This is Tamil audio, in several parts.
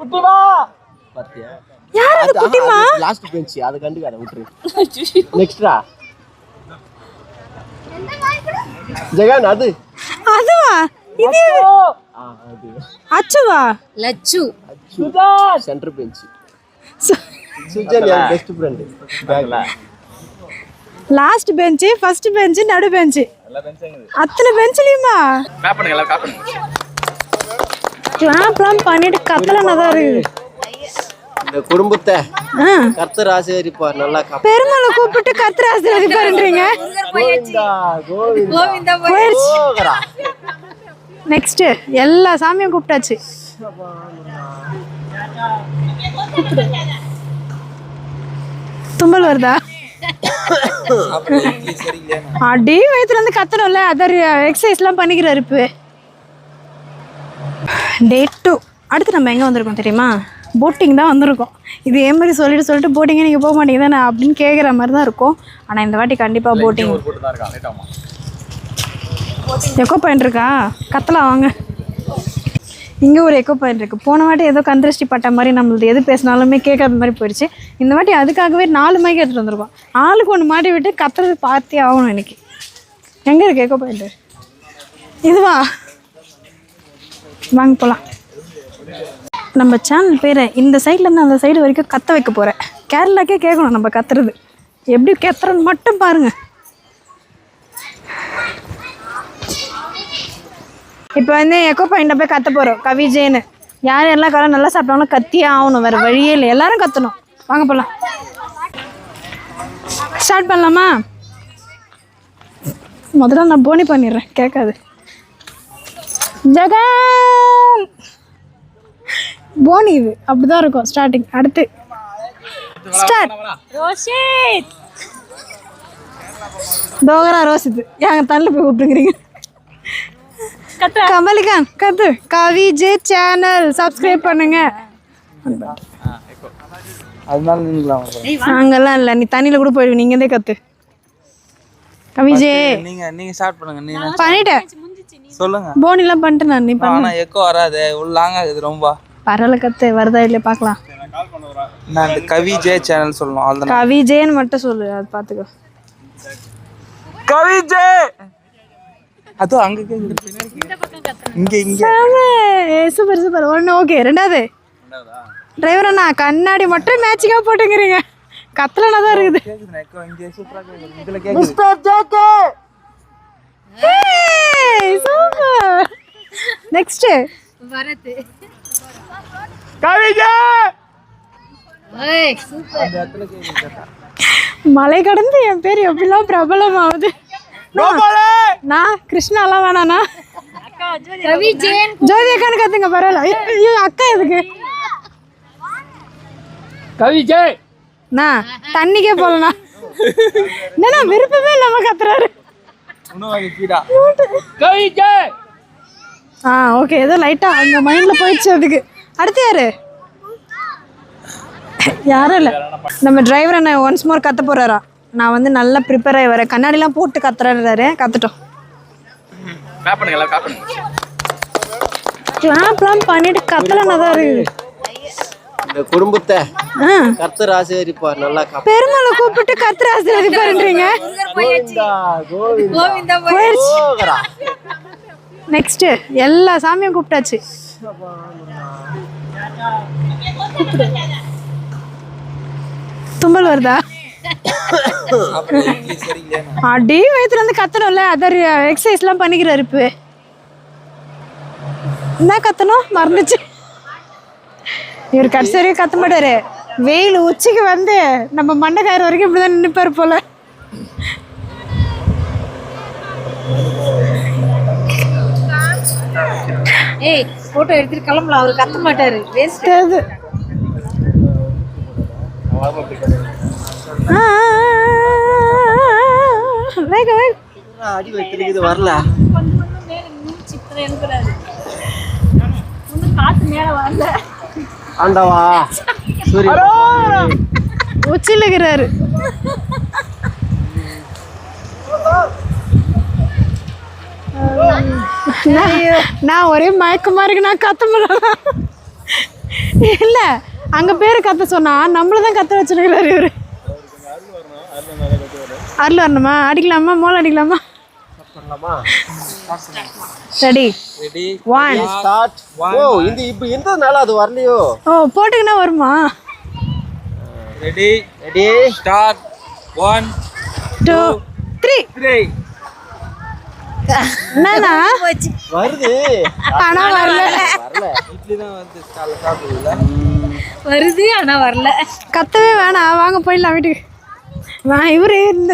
குட்டிமா? பாத்தியா யார் அது குட்டிமா? லாஸ்ட் பெஞ்ச் அதை கண்டுக்காத விட்டுரு. நெக்ஸ்ட்ரா ஜெகன் அது. அதுவா? இது ஆ, அது. அச்சுவா? லச்சு. சென்டர் பெஞ்ச் சுஜன் என் பெஸ்ட் ஃப்ரெண்ட் பேக்ல லாஸ்ட் பெஞ்சு ஃபர்ஸ்ட் பெஞ்சு நடு பெஞ்சு அத்தனை பெஞ்சுலயுமா கிளாப்லாம் பண்ணிட்டு கத்தலனா தான் இருக்குது இந்த குடும்பத்தை கர்த்தர் ஆசீர்வதிப்பார் நல்லா பெருமாளை கூப்பிட்டு கத்திர ஆசீர்வதிப்பாருன்றீங்க நெக்ஸ்ட் எல்லா சாமியும் கூப்பிட்டாச்சு. தும்பல் வருதா? அடி வயிற்றுல இருந்து கத்தணும்ல அதர் எக்ஸசைஸ்லாம் பண்ணிக்கிறாரு இப்போ டே டூ அடுத்து நம்ம எங்கே வந்திருக்கோம் தெரியுமா? போட்டிங் தான் வந்திருக்கோம். இது ஏன் மாதிரி சொல்லிட்டு சொல்லிட்டு போட்டிங்கே நீங்கள் போக மாட்டீங்க தானே அப்படின்னு கேட்குற மாதிரி தான் இருக்கும். ஆனால் இந்த வாட்டி கண்டிப்பாக போட்டிங் எக்கோ பாயிண்ட் இருக்கா? கத்தலாம் வாங்க. இங்கே ஒரு எக்கோ பாயிண்ட் இருக்குது போன வாட்டி ஏதோ கந்திருஷ்டி பட்ட மாதிரி நம்மளது எது பேசினாலுமே கேட்காத மாதிரி போயிடுச்சு இந்த வாட்டி அதுக்காகவே நாலு மைக்கு எடுத்துகிட்டு வந்திருக்கோம். ஆளுக்கு ஒன்று மாட்டி விட்டு கத்துறது பார்த்தே ஆகணும் எனக்கு எங்கே இருக்கு எக்கோ பாயிண்ட்டு இதுவா? வாங்க போகலாம் நம்ம சேனல் பேரை இந்த சைட்லேருந்து அந்த சைடு வரைக்கும் கத்த வைக்க போகிறேன் கேரளாக்கே கேட்கணும் நம்ம கத்துறது. எப்படி கத்துறோன்னு மட்டும் பாருங்கள் இப்போ வந்து எக்கோ பாயிண்ட்டை போய் கத்த போகிறோம் கவிஜேன்னு யார் எல்லாம் காலம் நல்லா சாப்பிட்டாலும் கத்தியே ஆகணும். வேறு வழியே இல்லை. எல்லாரும் கத்தணும். வாங்க போகலாம் ஸ்டார்ட் பண்ணலாமா? முதல்ல நான் போனி பண்ணிடுறேன். கேட்காது. ஜெகன் போனி இது. அப்படிதான் இருக்கும் ஸ்டார்டிங் அடுத்து. ஸ்டார்ட் ரோஷித்! தோகரா ரோஷித். எங்க தண்ணில் போய் கூப்பிட்டுக்கிறீங்க கமலிகான் கத்து. கவி ஜே சேனல் சப்ஸ்கிரைப் பண்ணுங்க. அங்கெல்லாம் இல்லை நீ தண்ணியில் கூட போயிடுவீங்க நீங்க இருந்தே கத்து கவிஜே நீங்க நீங்க ஸ்டார்ட் பண்ணுங்க நீங்க பண்ணிட்டேன். சொல்லுங்க. போனிலாம் பண்ணிட்டு நான் நீ பண்ண. எக்கோ வராது. உள்ள லாங் ஆகுது ரொம்ப. பரவாயில்ல கத்து வருதா இல்லையா பார்க்கலாம். நான் இந்த கவி ஜே சேனல் சொல்லணும் அவ்வளோதான் கவி ஜேன்னு மட்டும் சொல்லு அது பார்த்துக்கோ. கவி ஜே! அதோ அங்க இங்க இங்க சூப்பர் சூப்பர் ஒன்று ஓகே ரெண்டாவது. டிரைவர் அண்ணா கண்ணாடி மட்டும் மேட்சிங்காக போட்டுங்கிறீங்க. கத்தலனா தான் இருக்குது. இதுல கேக்குது சூப்பர் நெக்ஸ்ட் வரது. மலை கடந்து என் பேர் எப்படிலாம் பிரபலமாகுது? நான் கிருஷ்ணாலாம் வேணாண்ணா. ஜோதி அக்கான்னு கத்துங்க பரவாயில்ல. ஐயோ, அக்கா எதுக்கு? கவி ஜெய் நான் தண்ணிக்கே போகலண்ணா என்னண்ணா விருப்பமே இல்லாம கத்துறாரு. உணவு கீடா கவி ஜெய் ஆ ஓகே ஏதோ லைட்டாக அந்த மைண்டில் போயிடுச்சு அதுக்கு. அடுத்து யாரு? யாரும் இல்லை. நம்ம டிரைவர் அண்ணன் ஒன்ஸ் மோர் கத்த போறாரா? நான் வந்து நல்லா ப்ரிப்பேர் ஆகி வரேன். கண்ணாடிலாம் போட்டு கத்துறாரு. கத்துட்டோம். கிளாப்லாம் பண்ணிட்டு கத்தலனா தான் இருக்குது இந்த குடும்பத்தை ஆ. கர்த்தர் ஆசீர்வதிப்பார். நல்லா காப்பா பெருமாளை கூப்பிட்டு கத்துற ஆசீர்வதிப்பாருன்றீங்க. கோவிந்தா நெக்ஸ்ட்டு எல்லா சாமியும் கூப்பிட்டாச்சு. தும்பல் வருதா? அடி வயத்துல இருந்து கத்தணும்ல அதர் எக்ஸசைஸ்லாம் பண்ணிக்கிறாரு இப்போ என்ன கத்தணும்? மறந்துச்சு. இவர் கடைசி வரைக்கும் கத்த மாட்டாரு. வெயில் உச்சிக்கு வந்து நம்ம மண்டைக்காயிறு வரைக்கும் இப்படிதான் நின்றுப்பாரு போல. ஏய் போட்டோ எடுத்துட்டு கிளம்பலாம். அவர் கத்த மாட்டாரு. வேஸ்ட் வேக அடி வைக்கிறது வரல. ஆண்டவா இருக்கிறாரு. நான்- ஒரே மயக்கமா இருக்கு நான் கத்த முடியல. இல்லை அங்கே பேர் கத்த சொன்னா நம்மள தான் கத்த வச்சுருக்கிறாரு இவர். அருள் வரணுமா? அடிக்கலாமா? மோளம் அடிக்கலாமா? பண்ணலாமா ரெடி ரெடி ஒன் ஸ்டார்ட் ஓ இந்த இப்போ இருந்ததுனால அது வரலையோ? ஓ போட்டுக்கினா வருமா? Ready ready start one two three three என்னண்ணா? வருது. ஆனா வரல. வரல. இட்லி தான் வந்து காலைல சாப்பிடுவீங்களா வருது ஆனா வரல. கத்தவே வேணாம். வாங்க போயிடலாம் வீட்டுக்கு. வா இவரு இந்த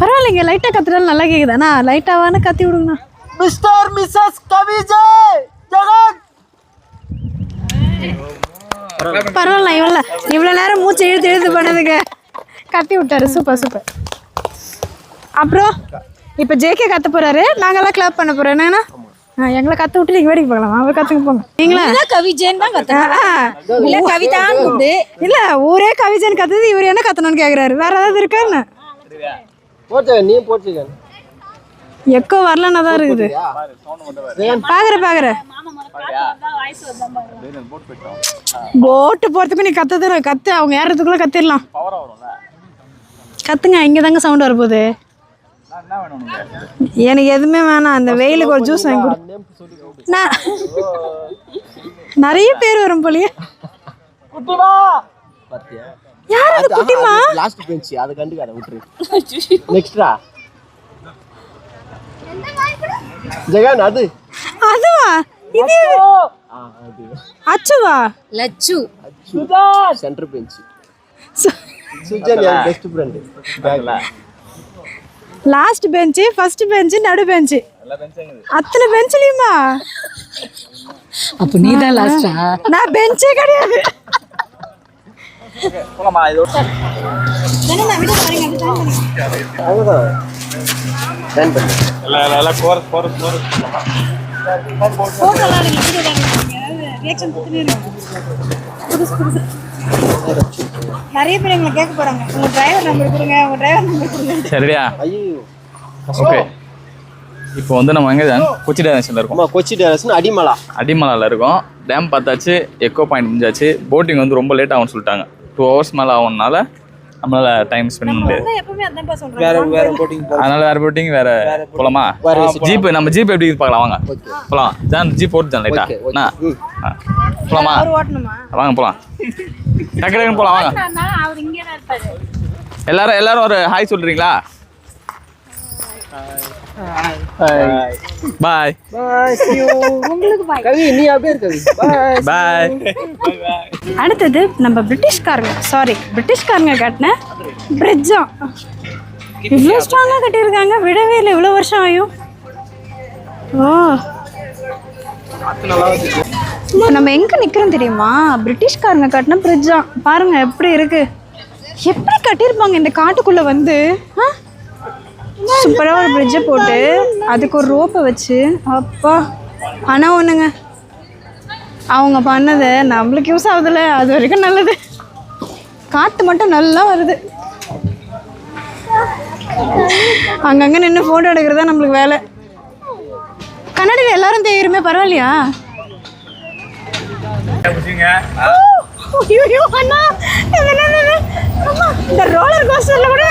பரவாயில்லைங்க லைட்டாக கத்துறாலும் நல்லா கேக்குதாண்ணா லைட்டாக வேணா கத்தி விடுங்கண்ணா. Mister missus Kavijay Jagan. பரவாயில்ல இவ்வளோ இவ்வளோ நேரம் மூச்சை இழுத்து இழுத்து பண்ணதுக்கு கத்தி விட்டாரு. Super super. அப்புறம் இப்போ ஜேகே கத்த போறாரு. நாங்கெல்லாம் கிளப் பண்ண போறோம். என்னன்னா எங்களை கத்த விட்டு நீங்க வேடிக்கை பார்க்கலாம். அவர் கத்துக்க போங்க. நீங்களா? கவிஜன் தான் கத்துறேன் ஆ, இல்ல கவிதான் உண்டு இல்ல ஊரே கவிஜன் கத்துது இவர் என்ன கத்தணும்னு கேக்குறாரு? வேற ஏதாவது இருக்கா என்ன? போட்டு நீ எக்கோ வரலன்னா தான் இருக்குது. பாக்குற பாக்குற. போட்டு போறதுக்கு நீ கத்து கத்து அவங்க ஏறதுக்குள்ள கத்திடலாம் கத்துங்க இங்க தாங்க சவுண்ட் வரப்போகுது. எனக்கு எதுவுமே வேணாம். அந்த வெயிலுக்கு ஒரு ஜூஸ் வாங்கி கொடு. நான் நிறைய பேர் வரும் போலயே. பாத்தியா? யார் அது குட்டிமா? லாஸ்ட் பெஞ்ச் அதை கண்டுக்காத விட்டுரு. நெக்ஸ்ட்ரா ஜெகன் அது. அதுவா? இது ஆ, அது. அச்சுவா? லச்சு. சுதா சென்டர் பெஞ்ச் சுஜன் என் பெஸ்ட் ஃப்ரெண்ட் பேக்ல லாஸ்ட் பெஞ்சு ஃபர்ஸ்ட் பெஞ்சு நடு பெஞ்சு அத்தனை பெஞ்சுலையுமா அப்ப நீ தான் லாஸ்டா நான் பெஞ்சே கிடையாது. அவ்வளோதான் எல்லாம் கோரஸ் கோரஸ் கோரஸ் நிறைய பேர் எங்களை கேட்க போறாங்க. உங்க டிரைவர் நம்பர் கொடுங்க உங்க டிரைவர் நம்பர் கொடுங்க. சரியா ஐயோ. ஓகே இப்போ வந்து நம்ம எங்கே கொச்சி டேரக்ஷனில் இருக்கோம். கொச்சி டேரஸ்னு அடிமலா. அடிமலாவில் இருக்கோம். டேம் பார்த்தாச்சு எக்கோ பாயிண்ட் முடிஞ்சாச்சு. போட்டிங் வந்து ரொம்ப லேட் ஆகும்னு சொல்லிட்டாங்க. டூ ஹவர்ஸ் மேலே ஆகும்னால நம்மளால் டைம் ஸ்பெண்ட் பண்ண வேற வேற போட்டிங் அதனால வேற போட்டிங் வேற போலாமா? ஜீப் நம்ம ஜீப் எப்படி இருக்கு பார்க்கலாம்? வாங்க. போலாம். ஜான் ஜீப் போட்டு ஜான் லைட்டா. போலாமா? வாங்க போலாம். டக்கு டக்குன்னு போலாம் வாங்க. எல்லாரும் எல்லாரும் ஒரு ஹாய் சொல்றீங்களா? பாய் கவி நீ அப்படியே கவி. பாய் அடுத்தது நம்ம பிரிட்டிஷ்காரங்க சாரி பிரிட்டிஷ்காரங்க கட்டின பிரிட்ஜா இவ்வளோ ஸ்ட்ராங்காக கட்டியிருக்காங்க விடவே இல்லை இவ்வளோ வருஷம் ஆயும். ஓ. நம்ம எங்கே நிற்கிறோம் தெரியுமா? பிரிட்டிஷ்காரங்க கட்டின பிரிட்ஜா பாருங்க எப்படி இருக்கு. எப்படி கட்டியிருப்பாங்க இந்த காட்டுக்குள்ளே வந்து? ஆ? சூப்பராக ஒரு பிரிட்ஜை போட்டு அதுக்கு ஒரு ரோப்பை வச்சு அப்பா ஆனால் ஒன்றுங்க அவங்க பண்ணது நம்மளுக்கு யூஸ் ஆகுதுல்ல அது வரைக்கும் நல்லது. காற்று மட்டும் நல்லா வருது. அங்கங்கே நின்று ஃபோட்டோ எடுக்கிறது தான் நம்மளுக்கு வேலை. கண்ணாடியில் எல்லாரும் தெரியுமே பரவாயில்லையா? இந்த ரோலர் கோஸ்டர்ல கூட